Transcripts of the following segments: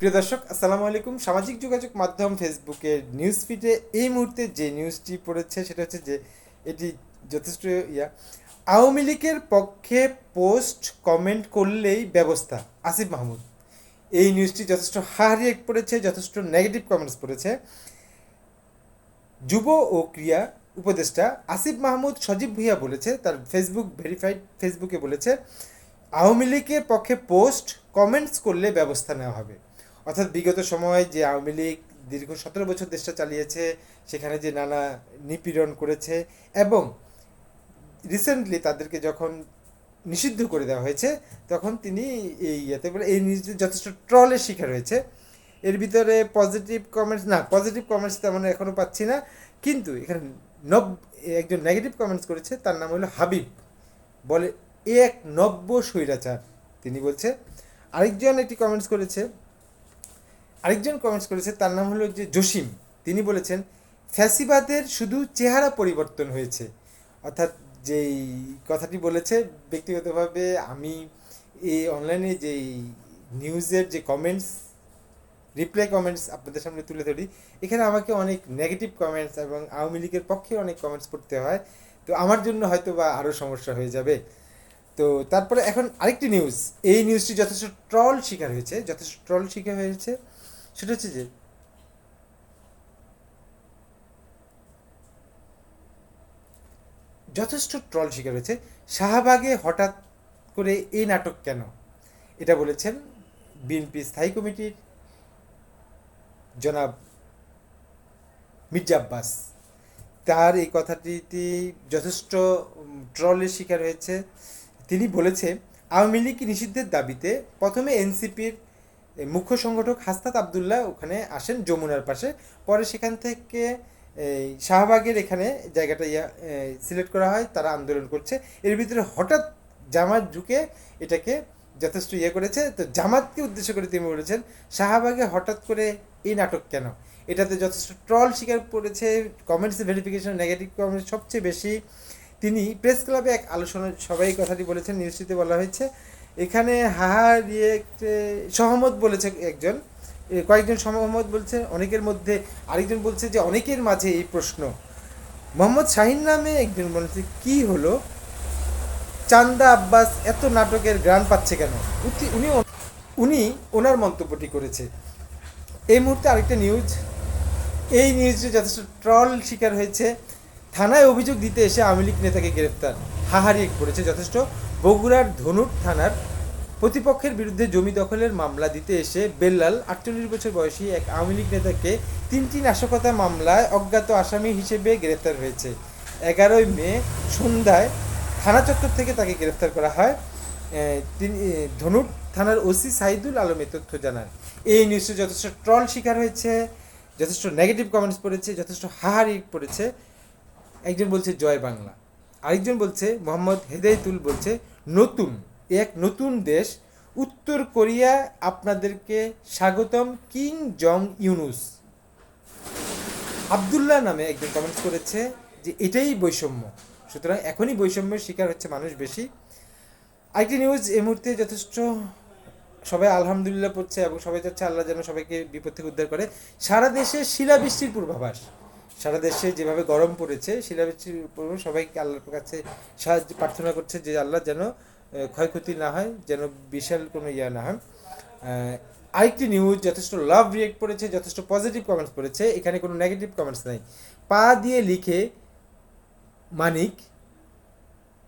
প্রিয় দর্শক, আসসালামু আলাইকুম। সামাজিক যোগাযোগ মাধ্যম ফেসবুকের নিউজ ফিডে এই মুহূর্তে যে নিউজটি পড়েছে, সেটা হচ্ছে যে এটি যথেষ্ট ইয়া। আওয়ামী লীগের পক্ষে পোস্ট কমেন্ট করলেই ব্যবস্থা। আসিফ মাহমুদ, এই নিউজটি যথেষ্ট হারিয়েক পড়েছে, যথেষ্ট নেগেটিভ কমেন্টস পড়েছে। যুব ও ক্রিয়া উপদেষ্টা আসিফ মাহমুদ সজীব ভুইয়া বলেছে, তার ফেসবুক ভেরিফাইড ফেসবুকে বলেছে, আওয়ামী লীগের পক্ষে পোস্ট কমেন্টস করলে ব্যবস্থা নেওয়া হবে। অর্থাৎ বিগত সময়ে যে আওয়ামী লীগ দীর্ঘ সতেরো বছর দেশটা চালিয়েছে, সেখানে যে নানা নিপীড়ন করেছে এবং রিসেন্টলি তাদেরকে যখন নিষিদ্ধ করে দেওয়া হয়েছে, তখন তিনি এই ইয়েতে বলে এই নিউজটি যথেষ্ট ট্রলের শিকার হয়েছে। এর ভিতরে পজিটিভ কমেন্টস না পজিটিভ কমেন্টস তেমন এখনও পাচ্ছি না, কিন্তু এখানে নব, একজন নেগেটিভ কমেন্টস করেছে, তার নাম হলো হাবিব। বলে, এ এক নব্য স্বৈরাচার, তিনি বলছে। আরেকজন একটি কমেন্টস করেছে আরেকজন কমেন্টস করেছে, তার নাম হলো যে জসিম। তিনি বলেছেন, ফ্যাসিবাদের শুধু চেহারা পরিবর্তন হয়েছে। অর্থাৎ যেই কথাটি বলেছে, ব্যক্তিগতভাবে আমি এই অনলাইনে যেই নিউজের যে কমেন্টস রিপ্লাই কমেন্টস আপনাদের সামনে তুলে ধরি, এখানে আমাকে অনেক নেগেটিভ কমেন্টস এবং আওয়ামী লীগের পক্ষে অনেক কমেন্টস পড়তে হয়। তো আমার জন্য হয়তো বা আরও সমস্যা হয়ে যাবে। তো তারপরে এখন আরেকটি নিউজ এই নিউজটি যথেষ্ট ট্রল শিকার হয়েছে, যথেষ্ট ট্রল শিকার হয়েছে। সেটা হচ্ছে যে যথেষ্ট ট্রল শিকার হয়েছে। শাহবাগে হঠাৎ করে এই নাটক কেন? এটা বলেছেন বিএনপি স্থায়ী কমিটির জনাব মির্জা আব্বাস। তার এই কথাটিতে যথেষ্ট ট্রলের শিকার হয়েছে। তিনি বলেছে, আওয়ামী লীগ নিষিদ্ধের দাবিতে প্রথমে এনসিপির মুখ্য সংগঠক হাস্তাত আবদুল্লাহ ওখানে আসেন যমুনার পাশে। পরে সেখান থেকে শাহবাগের এখানে জায়গাটা ইয়া সিলেক্ট করা হয়, তারা আন্দোলন করছে। এর ভিতরে হঠাৎ জামাত ঢুকে এটাকে যথেষ্ট ইয়ে করেছে। তো জামাতকে উদ্দেশ্য করে তিনি বলেছেন, শাহবাগে হঠাৎ করে এই নাটক কেন? এটাতে যথেষ্ট ট্রল শিকার করেছে, কমেন্টস ভেরিফিকেশন নেগেটিভ কমেন্টস সবচেয়ে বেশি। তিনি প্রেস ক্লাবে এক আলোচনা, সবাই কথাটি বলেছেন নিউজটিতে বলা হয়েছে। এখানে হাহা রিয়েক্ট সহমত বলেছে একজন। কয়েকজন সহমত বলছে, অনেকের মধ্যে আরেকজন বলছে যে অনেকের মাঝে এই প্রশ্ন, মোহাম্মদ শাহিন নামে একজন বলেছে কি হলো? চান্দা আব্বাস এত নাটকের গ্রান পাচ্ছে কেন? উনি উনি ওনার মন্তব্যটি করেছে। এই মুহূর্তে আরেকটা নিউজ, এই নিউজটি যথেষ্ট ট্রল শিকার হয়েছে। থানায় অভিযোগ দিতে এসে আওয়ামী লীগ নেতাকে গ্রেপ্তার। হাহারি করেছে যথেষ্ট। বগুড়ার ধনুর থানার প্রতিপক্ষের বিরুদ্ধে জমি দখলের মামলা দিতে এসে বেল্লাল আটচল্লিশ বছর বয়সী এক আওয়ামী লীগ নেতাকে তিনটি নাশকতা মামলায় অজ্ঞাত আসামি হিসেবে গ্রেপ্তার হয়েছে। এগারোই মে সন্ধ্যায় থানা চত্বর থেকে তাকে গ্রেফতার করা হয়। তিনি এ, ধনুর থানার ওসি সাইদুল আলম তথ্য জানান। এই নিউজটি যথেষ্ট ট্রল শিকার হয়েছে যথেষ্ট নেগেটিভ কমেন্টস পড়েছে যথেষ্ট হাহারি পড়েছে। একজন বলছে জয় বাংলা। আরেকজন বলছে, মোহাম্মদ হেদায়তুল বলছে, নতুন, এক নতুন দেশ। উত্তর কোরিয়া আপনাদেরকে স্বাগতম, কিং জং ইউনুস। আবদুল্লাহ নামে একজন কমেন্টস করেছে যে, এটাই বৈষম্য। সুতরাং এখনই বৈষম্যের শিকার হচ্ছে মানুষ বেশি। আরেকটি নিউজ এই মুহূর্তে যথেষ্ট সবাই আলহামদুলিল্লাহ পড়ছে এবং সবাই চাচ্ছে আল্লাহ যেন সবাইকে বিপদ থেকে উদ্ধার করে। সারা দেশে শিলাবৃষ্টির পূর্বাভাস। সারা দেশে যেভাবে গরম পড়েছে পূর্বাভাস সবাইকে আল্লাহর কাছে সাহায্য, প্রার্থনা করছে যে আল্লাহ যেন ক্ষয়ক্ষতি না হয়, যেন বিশাল কোনো ইয়া না হয়। আরেকটি নিউজ যথেষ্ট লাভ রিয়েক্ট পড়েছে, যথেষ্ট পজিটিভ কমেন্টস পড়েছে, এখানে কোনো নেগেটিভ কমেন্টস নাই। পা দিয়ে লিখে, মানিক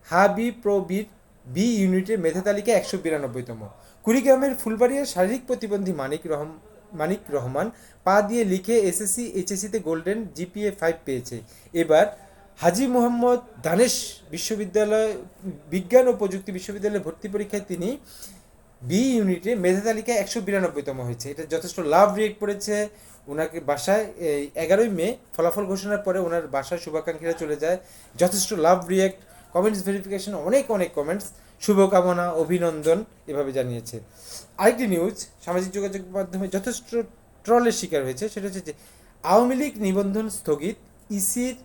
হাবি প্রবির বি ইউনিটের মেধা তালিকা একশো বিরানব্বইতম। কুড়িগ্রামের ফুলবাড়িয়ার শারীরিক প্রতিবন্ধী মানিক রহম মানিক রহমান পা দিয়ে লিখে এসএসসি এইচএসসিতে গোল্ডেন জিপিএ ফাইভ পেয়েছে। এবার হাজি মোহাম্মদ দানেশ বিশ্ববিদ্যালয়, বিজ্ঞান ও প্রযুক্তি বিশ্ববিদ্যালয়ে ভর্তি পরীক্ষায় তিনি বি ইউনিটে মেধা তালিকায় একশো বিরানব্বইতম হয়েছে। এটা যথেষ্ট লাভ রিয়েক্ট পড়েছে ওনাকে বাসায় এগারোই মে ফলাফল ঘোষণার পরে ওনার বাসায় শুভাকাঙ্ক্ষীরা চলে যায়। যথেষ্ট লাভ রিয়েক্ট। কমেন্টস ভেরিফিকেশন অনেক অনেক কমেন্টস। শুভকামনা, অভিনন্দন, এভাবে জানিয়েছে। আরেকটি নিউজ সামাজিক যোগাযোগ মাধ্যমে যথেষ্ট ট্রলের শিকার হয়েছে, সেটা হচ্ছে যে আওয়ামী লীগ নিবন্ধন স্থগিত, ইসির